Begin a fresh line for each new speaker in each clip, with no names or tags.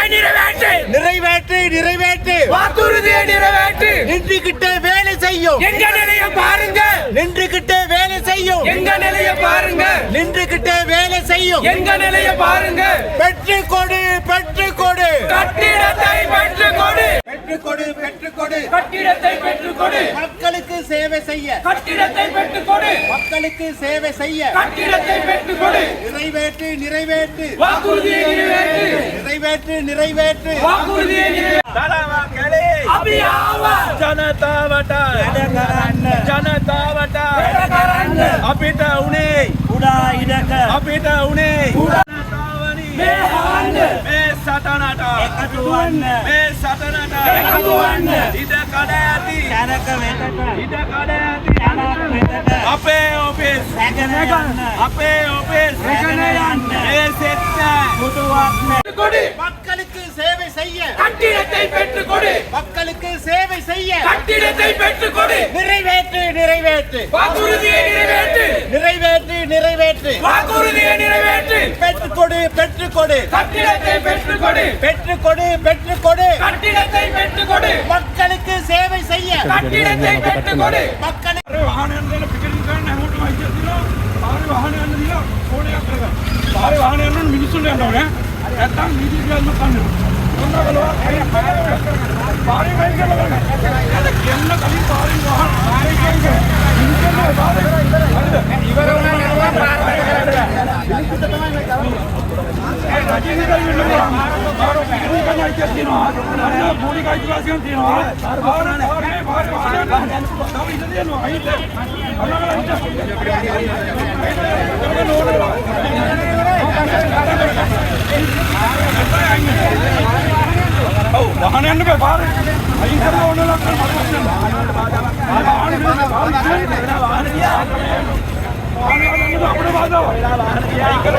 வாக்குறுதியை நிறைவேற்று.
நிறைவேற்று நிறைவேற்று.
வாக்குறுதியை நிறைவேற்று.
நின்றுகிட்டே வேலை செய்யும்.
எங்க நிலைய பாருங்க.
நின்றுகிட்டே வேலை செய்யும்.
எங்க நிலைய பாருங்க.
நின்றுகிட்டே வேலை செய்யும்.
எங்க நிலைய பாருங்க.
பெற்று கொடு பெற்று கொடு.
கட்டிடத்தை
பெற்றுக்கொடு பெற்றுக்கொடு
கட்டிடத்தை பெற்றுக்கொடு.
மக்களுக்கு சேவை செய்ய.
கட்டிடத்தை பெற்றுக்கொடு.
மக்களுக்கு சேவை செய்ய.
கட்டிடத்தை பெற்றுக்கொடு.
நிறைவேற்று நிறைவேற்று.
வாக்குறுதியை நிறைவேற்று.
நிறைவேற்று நிறைவேற்று.
வாக்குறுதியை நிறைவேற்று.
ஜனதா வட்டா
ஜனதா வட்டா
அபிட்ட உனே உடா
இடக்க அபிட்ட
உனே සටනට
එකතු වන්න
මේ සටනට
එකතු වන්න
ඉඩ කඩ ඇති
කැරක වෙතට
ඉඩ කඩ ඇති
යනක් වෙතට
අපේ ඔපිස්
රැගෙන යන්න
අපේ ඔපිස්
රැගෙන යන්න
මේ සෙත්ත
පුටුවක් නැ
கொடு
மக்களுக்கு சேவை செய்ய
கட்டிடத்தை பெற்றுக் கொடு
மக்களுக்கு சேவை செய்ய
கட்டிடத்தை பெற்றுக் கொடு
நிறைவேற்று நிறைவேற்று
வாக்குறுதியை நிறைவேற்று
நிறைவேற்று நிறைவேற்று
வாக்குறுதியை
பெற்றுக்கொடு பெற்றுக்கொடு.
கட்டிடத்தை
பெற்றுக்கொடு. பெற்றுக்கொடு பெற்றுக்கொடு.
கட்டிடத்தை பெற்றுக்கொடு.
மக்களுக்கு சேவை செய்ய.
கட்டிடத்தை பெற்றுக்கொடு.
மக்களுக்கு
வாகனங்களை పికెటింగ్ అమౌంట్ వాయించేస్తున్నాం వారి వాహనం అనేది కోడి అక్కడ వారి వాహనం మినిస్తుండే అంటావునే ఎత్తా నీటి వాహనాన్ని బాగా ఐదు ఉండదు అక్కడ వాహన అప్పుడు బాధ ఇక్కడ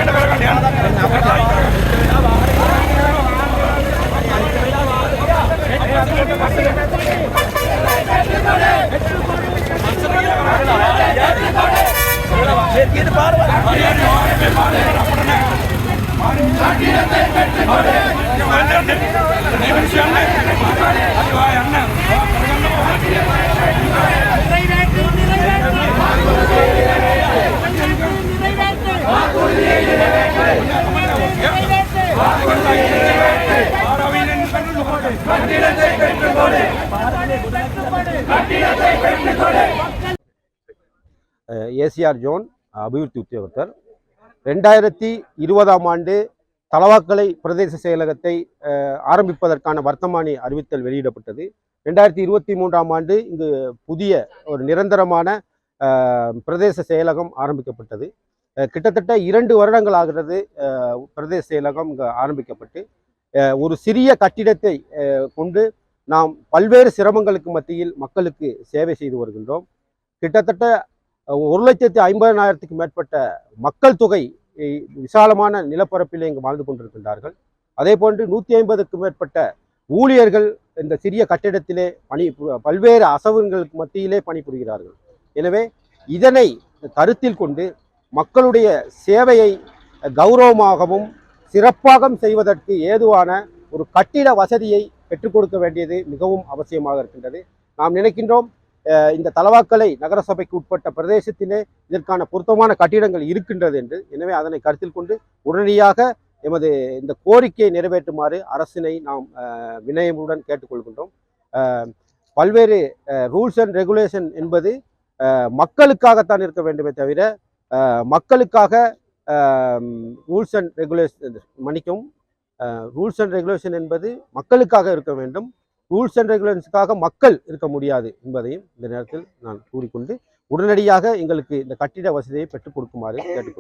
ஏசிஆர் ஜோன் அபிவிருத்தி உத்தியோகத்தர். ரெண்டாயிரத்தி இருபதாம் ஆண்டு தலவாக்கலை பிரதேச செயலகத்தை ஆரம்பிப்பதற்கான வர்த்தமானி அறிவித்தல் வெளியிடப்பட்டது. ரெண்டாயிரத்தி இருபத்தி மூன்றாம் ஆண்டு இங்கு புதிய ஒரு நிரந்தரமான பிரதேச செயலகம் ஆரம்பிக்கப்பட்டது. கிட்டத்தட்ட இரண்டு வருடங்கள் ஆகிறது பிரதேச செயலகம் இங்கு ஆரம்பிக்கப்பட்டு. ஒரு சிறிய கட்டிடத்தை கொண்டு நாம் பல்வேறு சிரமங்களுக்கு மத்தியில் மக்களுக்கு சேவை செய்து வருகின்றோம். கிட்டத்தட்ட ஒரு லட்சத்தி ஐம்பதனாயிரத்துக்கு மேற்பட்ட மக்கள் தொகை விசாலமான நிலப்பரப்பில் இங்கு வாழ்ந்து கொண்டிருக்கின்றார்கள். அதே போன்று நூற்றி ஐம்பதுக்கும் மேற்பட்ட ஊழியர்கள் இந்த சிறிய கட்டிடத்திலே பணி பல்வேறு அசவுகளுக்கு மத்தியிலே பணிபுரிகிறார்கள். எனவே இதனை கருத்தில் கொண்டு மக்களுடைய சேவையை கௌரவமாகவும் சிறப்பாகவும் செய்வதற்கு ஏதுவான ஒரு கட்டிட வசதியை பெற்றுக் கொடுக்க வேண்டியது மிகவும் அவசியமாக இருக்கின்றது. நாம் நினைக்கின்றோம் இந்த தலவாக்கலை நகரசபைக்கு உட்பட்ட பிரதேசத்திலே இதற்கான பொருத்தமான கட்டிடங்கள் இருக்கின்றது என்று. எனவே அதனை கருத்தில் கொண்டு உடனடியாக எமது இந்த கோரிக்கையை நிறைவேற்றுமாறு அரசினை நாம் வினயமுடன் கேட்டுக்கொள்கின்றோம். பல்வேறு ரூல்ஸ் அண்ட் ரெகுலேஷன் என்பது மக்களுக்காகத்தான் இருக்க வேண்டுமே தவிர மக்களுக்காக ரூல்ஸ் அண்ட் ரெகுலேஷன் மன்னிக்கும் ரூல்ஸ் அண்ட் ரெகுலேஷன் என்பது மக்களுக்காக இருக்க வேண்டும். ரூல்ஸ் அண்ட் ரெகுலேஷன்ஸுக்காக மக்கள் இருக்க முடியாது என்பதையும் இந்த நேரத்தில் நான் கூறிக்கொண்டு உடனடியாக எங்களுக்கு இந்த கட்டிட வசதியை பெற்றுக் கொடுக்குமாறு கேட்டுக்கொள்கிறேன்.